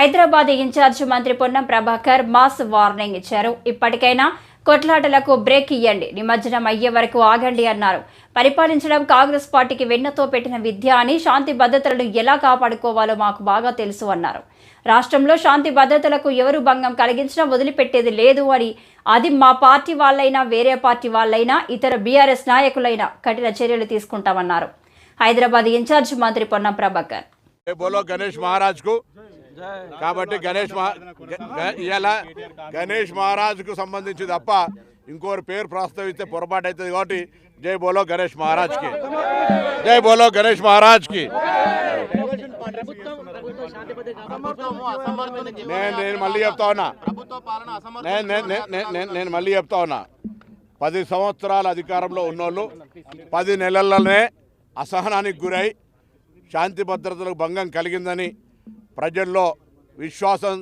Hyderabad incharge మంత్రి Ponnam Prabhakar mass warning ఇచ్చారు. ఇప్పటికైనా కొట్లాటలకు బ్రేక్ ఇయ్యండి. నిమజ్జనం అయ్యే వరకు ఆగండి అన్నారు. పరిపాలించడం కాంగ్రెస్ పార్టీకి వెన్నతో పెట్టిన విద్య అని శాంతి భద్రతలను ఎలా కాపాడుకోవాలో మాకు బాగా తెలుసు అన్నారు. రాష్ట్రంలో శాంతి భద్రతలకు ఎవరు భంగం కలిగించినా వదిలిపెట్టేది లేదు అని అది మా పార్టీ వాళ్ళైనా వేరే పార్టీ వాళ్ళైనా ఇతర బీఆర్ఎస్ నాయకులైనా కఠిన చర్యలు తీసుకుంటామన్నారు. హైదరాబాద్ ఇన్ఛార్జ్ మంత్రి పొన్నం ప్రభాకర్. గణేష్ మహారాజ్కు కాబట్టి గణేష్ ఇలా గణేష్ మహారాజ్కు సంబంధించి తప్ప ఇంకోరి పేరు ప్రస్తావిస్తే పొరపాటు అవుతుంది కాబట్టి జై బోలో గణేష్ మహారాజ్కి. జై బోలో గణేష్ మహారాజ్కి. నేను నేను మళ్ళీ చెప్తా ఉన్నా. నేను నేను- నేను మళ్ళీ చెప్తా ఉన్నా. పది సంవత్సరాల అధికారంలో ఉన్నోళ్ళు పది నెలల్లోనే అసహనానికి గురై శాంతి భద్రతలకు భంగం కలిగిందని ప్రజల్లో విశ్వాసం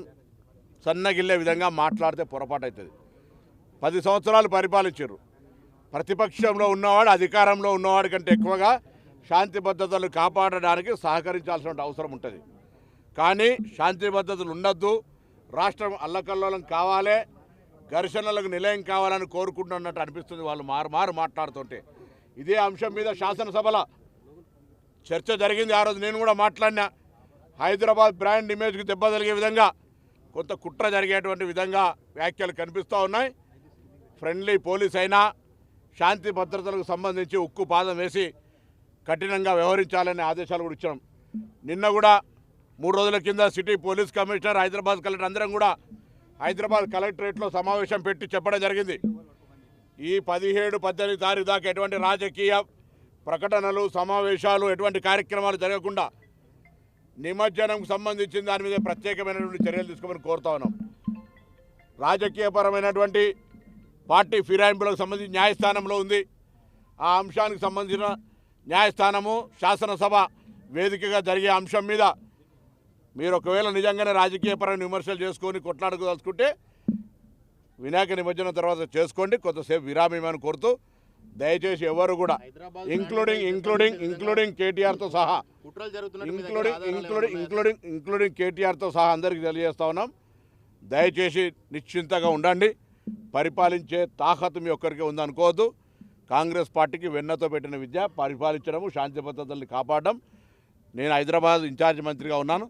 సన్నగిల్లే విధంగా మాట్లాడితే పొరపాటు అవుతుంది పది సంవత్సరాలు పరిపాలించారు ప్రతిపక్షంలో ఉన్నవాడు అధికారంలో ఉన్నవాడి కంటే ఎక్కువగా శాంతి భద్రతలు కాపాడడానికి సహకరించాల్సిన అవసరం ఉంటుంది. కానీ శాంతి భద్రతలు ఉండొద్దు. రాష్ట్రం అల్లకల్లోలం కావాలి. ఘర్షణలకు నిలయం కావాలని కోరుకుంటున్నట్టు అనిపిస్తుంది వాళ్ళు మారు మారు మాట్లాడుతుంటే. ఇదే అంశం మీద శాసనసభలో చర్చ జరిగింది. ఆ రోజు నేను కూడా మాట్లాడినా. హైదరాబాద్ బ్రాండ్ ఇమేజ్కి దెబ్బ తగిలే విధంగా కొంత కుట్ర జరిగేటువంటి విధంగా వ్యాఖ్యలు కనిపిస్తూ ఉన్నాయి. ఫ్రెండ్లీ పోలీస్ అయినా శాంతి భద్రతలకు సంబంధించి ఉక్కు పాదం వేసి కఠినంగా వ్యవహరించాలనే ఆదేశాలు కూడా ఇచ్చాం. నిన్న కూడా మూడు రోజుల కింద city police commissioner Hyderabad collector అందరం కూడా హైదరాబాద్ కలెక్టరేట్లో సమావేశం పెట్టి చెప్పడం జరిగింది. ఈ పదిహేడు పద్దెనిమిది తారీఖు దాకా ఎటువంటి రాజకీయ ప్రకటనలు సమావేశాలు ఎటువంటి కార్యక్రమాలు జరగకుండా నిమజ్జనంకు సంబంధించిన దాని మీద ప్రత్యేకమైనటువంటి చర్యలు తీసుకోమని కోరుతా ఉన్నాం. రాజకీయపరమైనటువంటి పార్టీ ఫిరాయింపులకు సంబంధించి న్యాయస్థానంలో ఉంది. ఆ అంశానికి సంబంధించిన న్యాయస్థానము శాసనసభ వేదికగా జరిగే అంశం మీద మీరు ఒకవేళ నిజంగానే రాజకీయపరమైన విమర్శలు చేసుకొని కొట్లాడుకోదలుచుకుంటే వినాయక నిమజ్జనం తర్వాత చేసుకోండి. కొంతసేపు విరామేమని కోరుతూ దయచేసి ఎవరు కూడా ఇంక్లూడింగ్ ఇంక్లూడింగ్ ఇంక్లూడింగ్ కేటీఆర్తో సహా ఇంక్లూడింగ్ ఇంక్లూడింగ్ ఇంక్లూడింగ్ ఇంక్లూడింగ్ కేటీఆర్తో సహా అందరికీ తెలియజేస్తా ఉన్నాం. దయచేసి నిశ్చింతగా ఉండండి. పరిపాలించే తాహతు మీ ఒక్కరికి ఉందనుకోవద్దు. కాంగ్రెస్ పార్టీకి వెన్నతో పెట్టిన విద్య పరిపాలించడము శాంతి భద్రతల్ని కాపాడడం. నేను హైదరాబాద్ ఇన్ఛార్జ్ మంత్రిగా ఉన్నాను.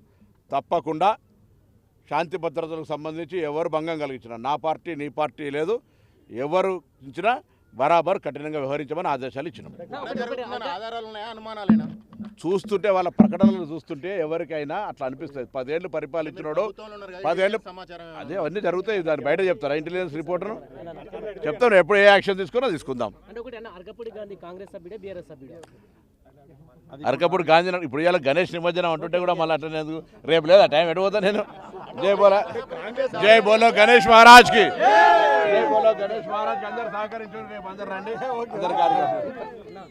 తప్పకుండా శాంతి భద్రతలకు సంబంధించి ఎవరు భంగం కలిగించినా నా పార్టీ నీ పార్టీ లేదు. ఎవరు ఇచ్చినా బరాబర్ కఠినంగా వ్యవహరించమని ఆదేశాలు ఇచ్చినాం. చూస్తుంటే వాళ్ళ ప్రకటనలు చూస్తుంటే ఎవరికైనా అట్లా అనిపిస్తుంది. పదేళ్ళు పరిపాలించినోడు పదేళ్ళు అదే అవన్నీ జరుగుతాయి దాన్ని బయట చెప్తారా? ఇంటెలిజెన్స్ రిపోర్టర్ చెప్తాను ఎప్పుడు ఏ యాక్షన్ తీసుకున్నా తీసుకుందాం. అంటే ఒకటి అన్న అరకపూడి గాంధీ కాంగ్రెస్ సభ్యుడే బీఆర్ఎస్ సభ్యుడే. అరకప్పుడు గాంధీ ఇప్పుడు ఇవాళ గణేష్ నిమజ్జనం అంటుంటే కూడా మళ్ళీ అట్లనే రేపు లేదా టైం ఎడిపోతా నేను? జై బోలా జై బోలో గణేష్ మహారాజ్కి జై బోలో గణేష్ మహారాజ్ అందరు సహకరించండి రేపు అందరు రండి అందరు కార్యక్రమం